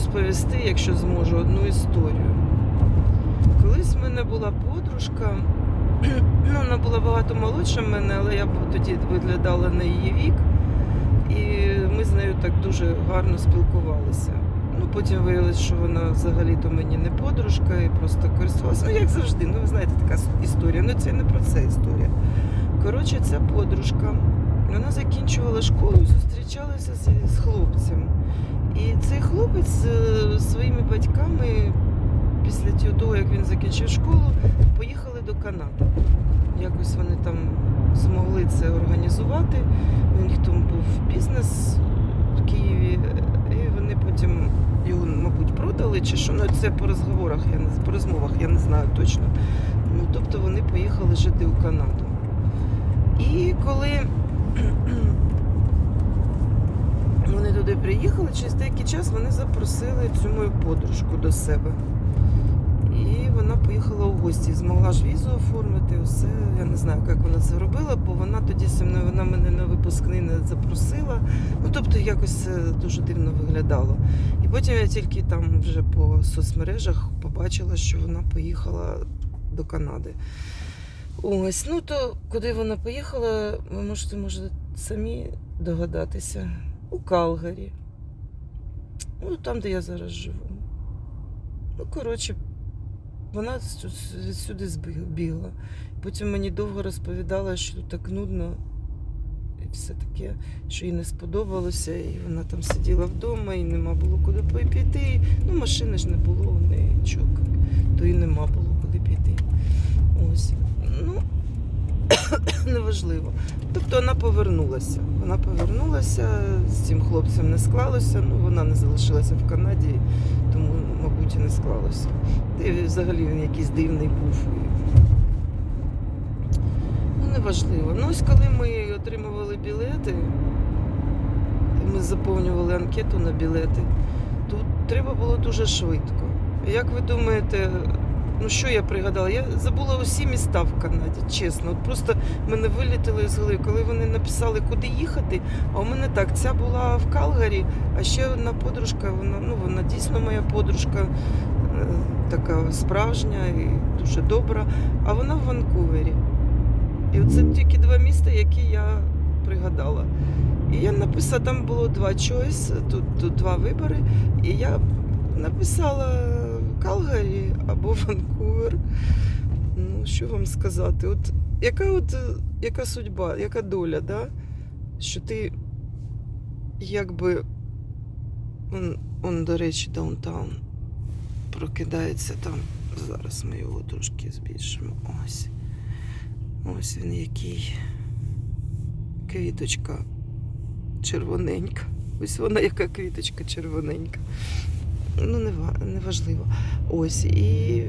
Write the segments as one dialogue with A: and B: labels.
A: розповісти, якщо зможу, одну історію. Колись в мене була подружка, ну, вона була багато молодша мене, але я тоді виглядала на її вік. І ми з нею так дуже гарно спілкувалися. Ну, потім виявилось, що вона взагалі-то мені не подружка і просто користувалася. Ну, як завжди, ну ви знаєте, така історія. Ну, це не про це історія. Коротше, ця подружка, вона закінчувала школу і зустрічалася з, з хлопцем. І цей хлопець з своїми батьками після того, як він закінчив школу, поїхали до Канади. Якось вони там змогли це організувати. У них там був бізнес в Києві, і вони потім його, мабуть, продали чи що. Ну, це по розговорах, я не по розмовах, я не знаю точно. Ну, тобто вони поїхали жити у Канаду. І коли вони туди приїхали, через деякий час вони запросили цю мою подружку до себе. І вона поїхала у гості. Змогла ж візу оформити, все. Я не знаю, як вона це робила, бо вона тоді зі мною вона мене на випускний не запросила. Ну тобто якось це дуже дивно виглядало. І потім я тільки там вже по соцмережах побачила, що вона поїхала до Канади. Ось, ну то куди вона поїхала, ви можете, може, самі догадатися. У Калгарі. Ну, там, де я зараз живу. Ну, коротше, вона сю- сюди бігла. Потім мені довго розповідала, що тут так нудно і все таке, що їй не сподобалося, і вона там сиділа вдома, і нема було куди піти. Ну, машини ж не було у неї чок, то і нема було куди піти. Ось. Ну, неважливо. Тобто вона повернулася. Вона повернулася, з цим хлопцем не склалося, ну вона не залишилася в Канаді, тому, мабуть, і не склалося. Й взагалі він якийсь дивний був. Ну, неважливо. Ну, ось коли ми отримували білети, ми заповнювали анкету на білети, то треба було дуже швидко. Як ви думаєте, ну що я пригадала? Я забула усі міста в Канаді, чесно. От просто мене вилітило з голови, коли вони написали, куди їхати. А у мене так, ця була в Калгарі, а ще одна подружка, вона, ну, вона дійсно моя подружка, е, така справжня і дуже добра, а вона в Ванкувері. І оце тільки два міста, які я пригадала. І я написала, там було два choice, тут, тут два вибори, і я написала або Ванкувер. Ну, що вам сказати? От яка от е, яка судьба, яка доля, да? що ти якби он, он, до речі, даунтаун прокидається там. Зараз ми його трошки збільшимо. Ось. Ось він який. Квіточка червоненька. Ось вона яка квіточка червоненька. Ну, не, не важливо. Ось. І...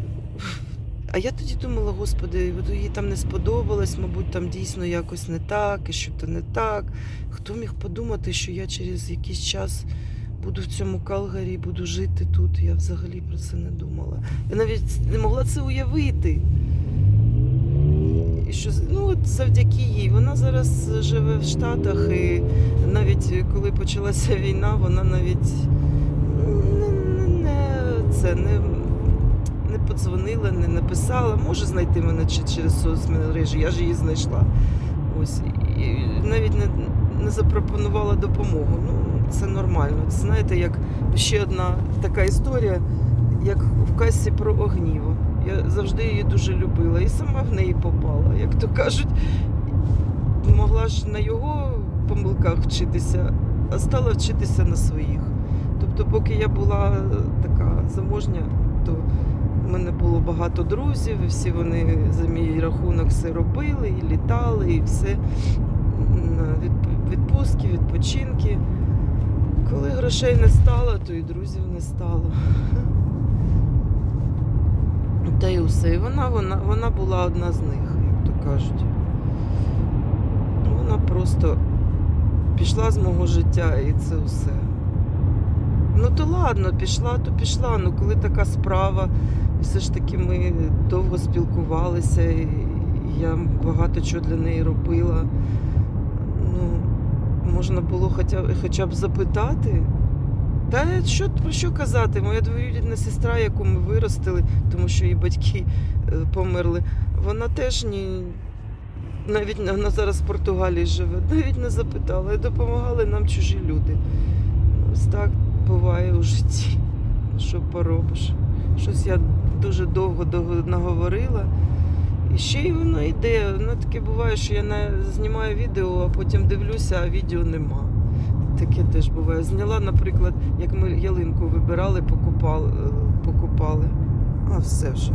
A: А я тоді думала, господи, їй там не сподобалось, мабуть, там дійсно якось не так, і що то не так. Хто міг подумати, що я через якийсь час буду в цьому Калгарі, буду жити тут. Я взагалі про це не думала. Я навіть не могла це уявити. І що ну, от завдяки їй. Вона зараз живе в Штатах, і навіть коли почалася війна, вона навіть це, не, не подзвонила, не написала. Може знайти мене через соцмережі, я ж її знайшла. Ось. І навіть не, не запропонувала допомогу. Ну, це нормально. Це знаєте, як ще одна така історія, як в касі про огніво. Я завжди її дуже любила і сама в неї попала. Як то кажуть, могла ж на його помилках вчитися, а стала вчитися на своїх. Тобто, поки я була така заможня, то в мене було багато друзів, і всі вони за мій рахунок все робили, і літали, і все на відпустки, відпочинки. Коли грошей не стало, то і друзів не стало. Та й усе. І вона, вона, вона була одна з них, як то кажуть. Вона просто пішла з мого життя і це все. Ну то ладно, пішла, то пішла. Ну коли така справа, все ж таки ми довго спілкувалися, і я багато чого для неї робила. Ну, можна було хоча, хоча б запитати. Та що про що казати? Моя двоюрідна сестра, яку ми виростили, тому що її батьки е, померли, вона теж ні. Навіть вона зараз в Португалії живе, навіть не запитала, допомагали нам чужі люди. Ось так буває у житті. Що поробиш? Щось я дуже довго наговорила. І ще й воно йде. Воно таке буває, що я знімаю відео, а потім дивлюся, а відео нема. Таке теж буває. Зняла, наприклад, як ми ялинку вибирали, покупали, покупали. А все вже.